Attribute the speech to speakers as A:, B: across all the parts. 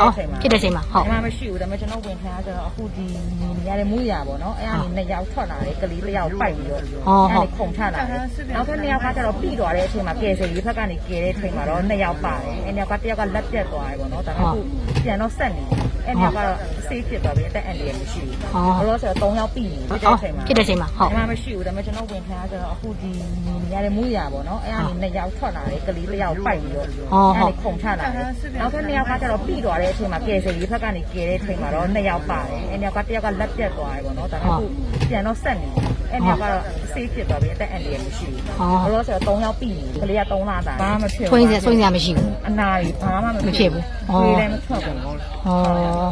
A: အော်ဖြစ်တဲ့အချိန်မှာဟုတ်
B: အမှမရှိဘူးဒါပေမဲ့ကျွန်တော်ဝင်ခံရဆိုတော့အခုဒီနေရတဲ့မူရပေါ့နော်အဲ့ဒါနေနှစ်ယောက်ထွက်လာတယ်ကလေးတစ်ယောက်ပိုက်ပြီးတော့အဲ့ခုံထလာတယ်နောက်ထပ်နှစ်ယောက်ကကျတော့ပြီးသွားတဲ့အချိန်မှာကယ်ဆယ်ရေးဘက်ကနေကယ်တဲ့အချိန်မှာတော့နှစ်ယောက်ပါတယ်အဲ့နှစ်ယောက်ကတစ်ယောက်ကလက်ပြတ်သွားတယ်ပေါ့နော်ဒါပေမဲ့အခု ပြန်တော့ဆက်နေတယ်အဲ့နှစ်ယောက်ကတော့ဆေးဖြစ်သွားပြီအသက်အန္တရာယ်မရှိဘူးဘလို့ဆိုတော့၃ယောက်ပြီးပြီဖြစ်တဲ့အချိန်မှာ
A: ဖြစ်တဲ့အချိန်မှာဟုတ်
B: အမှမရှိဘူးဒါပေမဲ့ကျွန်တော်ဝင်ခံရဆိုတော့အခုဒီနေရတဲ့မူရပေါ့နော်အဲ့ဒါနေနှစ်ယောက်ထွက်လာတယ်ကလေးတစ်ယောက်ပိုက်ပြီးတော့အဲ့ခုံထလာတယ်နောက်ထပ်နှစ်ယောက်ကကျတော့ပြီးသွားတဲ့အချိန်မှာကယ်ဆယ်ရေးဘက်ကနေကယ်တဲ့အချိန်မှာတော့နှစ်ယောက်ပါတယ်အဲ့နှစ်ယောက်ကတစ်ယောက်ကလက်ပြတ်သွားတယ်ပေါ့နော်ဒါပေမဲ့အခုပြန်တော့ဆက်နေတယ်အဲ့နှစ်ယောက်ကတော့ ဆေးဖြစ်သွားပြီအသက်အန္တရာယ်မရှိဘူးဘလို့ဆိုတော့၃ယောက်ပြီးပြီကလေးက၃လတာဘာမှမဖြစ်
A: ဆွေးစရာဆွေးစရာမရှိဘူး
B: အနာကြီးဘာမှမ
A: မဖြစ်ဘူးဩ
B: ဒီလည်းမထွက်ဘူး
A: ဩ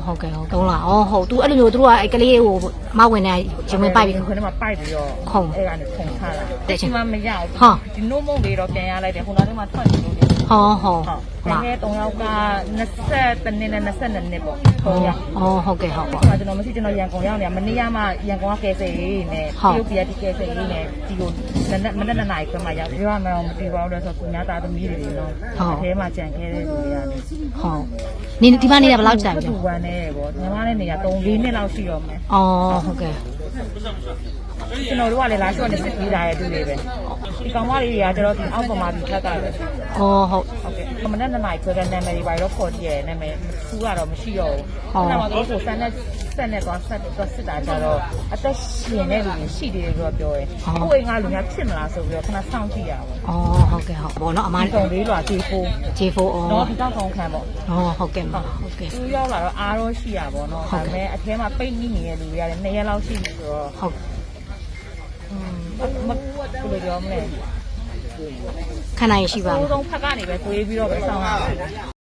A: ဟုတ်ကဲ့ဟုတ်တုံးလားဩဟုတ်သူအဲ့လိုမျိုးသူတို့ကအဲ့ကလေးကိုမဝင်နေရင်ဝင်ပိုက်ပြီး
B: ခွန်းထဲမှာပိုက်ပြီးတော့
A: ခုံ
B: အဲ့ကနေခုံထားလာ
A: တဲ့ချင်း
B: ဒီမှာမရဘူး
A: ဟာ
B: ဒီနို့မုံလေးတော့ပြန်ရလိုက်တယ်ခုနကတည်းကထွက်နေလို့လေ
A: ဟောဟော
B: ဟုတ်
A: လာ
B: တကယ်3ယောက်က20တနည်းနဲ့22နှစ်ပေါ့
A: ဟော
B: 3ယောက်
A: ဩဟုတ်ကဲ့ဟုတ်ပါ
B: အဲ့ကျွန်တော်မရှိကျွန်တော်ရန်ကုန်ရောက်နေတာမနေ့ကမှရန်ကုန်ကကယ်ဆယ်ရေးနဲ့
A: ဟုတ်
B: တရုတ်ပြည်ကဒီကယ်ဆယ်ရေးနဲ့ဒီကိုမနေ့မနေ့နာရီခွဲမှရောက်ပြောရမယ်တော့မသိပါဘူးလို့ဆိုတော့ကိုညာသားသမီးတွေနော်အထဲမှာကြံခဲ့တဲ့လူတွေရတယ်
A: ဟုတ်နေဒီမှာနေတာဘယ်လောက်ကြာပြီ
B: တူပန်းနေပေါ့ညီမနဲ့နေရ3 4နှစ်လောက်ရှိရောမယ်
A: ဩဟုတ်ကဲ့
B: ကျွန်တော်တို့ကလည်းလာရှော့နေစစ်ပြီးလာတဲ့သူတွေပဲ ဒီကောင်မလေးတွေကကျတော့ဒီအောက်ပေါ်မှာဒီထက်ကပဲ
A: ဩဟုတ်
B: ဟုတ်ကဲ့မနေ့ကနိုင်ခွဲတဲ့နာမည်တွေပါတော့ခေါ်ကြည့်ရနာမည်ထူးကတော့မရှိတော့ဘူးအဲ့မှာတော့ကိုစမ်းနဲ့ဆက်နဲ့သွားဆက်သွားစစ်တာကြတော့အသက်ရှင်တဲ့လူတွေရှိတယ်လို့ပြောရဲကိုယ်ငါလူများဖြစ်မလားဆိုပြီးတော့ခဏစောင့်ကြည့်ရပါ
A: ဩဟုတ်ကဲ့ဟုတ်ဘောနော်အမ
B: ဘူးဒီကောင်လေးလွာတေးဖို့
A: ဂျေဖိုဩ
B: တော့ဒီတော့ကောင်းခံပေါ့
A: ဩဟုတ်ကဲ့မဟုတ်ကဲ့
B: သူရောက်လာတော့အားတော့ရှိရပါတော့ဒါပေမဲ့အထဲမှာပိတ်မိနေတဲ့လူတွေကလည်း2ရက်လောက်ရှိပြီဆိုတော့
A: ဟုတ်
B: อืม မဘယ်လိုပြောမလဲ
A: ခဏရရှိပါ
B: အ
A: မယ်
B: ဆုံးဖက်ကနေပဲတွေးပြီးတော့ပဲစောင့်ရအောင်